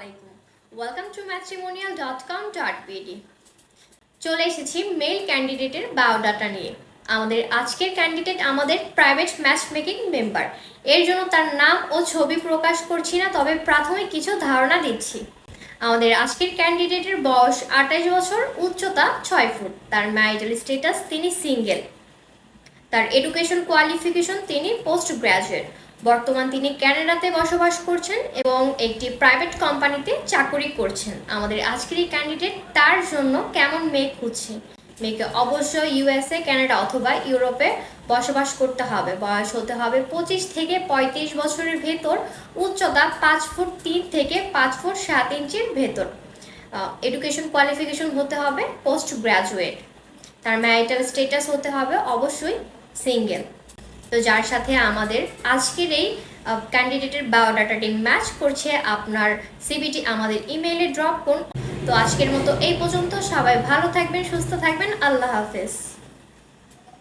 আলাইকুম। Welcome to matrimonial dot com dot BD চলে এসেছি মেল ক্যান্ডিডেটের বায়োডাটা নিয়ে। আমাদের আজকের ক্যান্ডিডেট আমাদের প্রাইভেট ম্যাচ মেকিং মেম্বার এর জন্য তার নাম ও ছবি প্রকাশ করছি না, তবে প্রাথমিক কিছু ধারণা দিচ্ছি। আমাদের আজকের ক্যান্ডিডেটের বয়স আঠাশ বছর, উচ্চতা ছয় ফুট। তার ম্যারিটাল স্ট্যাটাস তিনি সিঙ্গেল তার এডুকেশন কোয়ালিফিকেশন তিনি পোস্ট গ্রাজুয়েট বর্তমান তিনি ক্যানাডাতে বসবাস করছেন এবং একটি প্রাইভেট কোম্পানিতে চাকরি করছেন। আমাদের আজকের এই ক্যান্ডিডেট তার জন্য কেমন মেয়ে খুঁজছে? মেয়েকে অবশ্যই ইউএসএ কানাডা অথবা ইউরোপে বসবাস করতে হবে। বয়স হতে হবে পঁচিশ থেকে পঁয়ত্রিশ বছরের ভেতর, উচ্চতা পাঁচ ফুট তিন থেকে পাঁচ ফুট সাত ইঞ্চির ভেতর। এডুকেশন কোয়ালিফিকেশন হতে হবে পোস্ট গ্রাজুয়েট তার ম্যারিটাল স্টেটাস হতে হবে অবশ্যই সিঙ্গেল তো যার সাথে আমাদের আজকের এই ক্যান্ডিডেটের বায়োডাটাটি ম্যাচ করছে, আপনার সিবিটি আমাদের ইমেইলে ড্রপ করুন। তো আজকের মতো এই পর্যন্ত, সবাই ভালো থাকবেন, সুস্থ থাকবেন, আল্লাহ হাফেজ।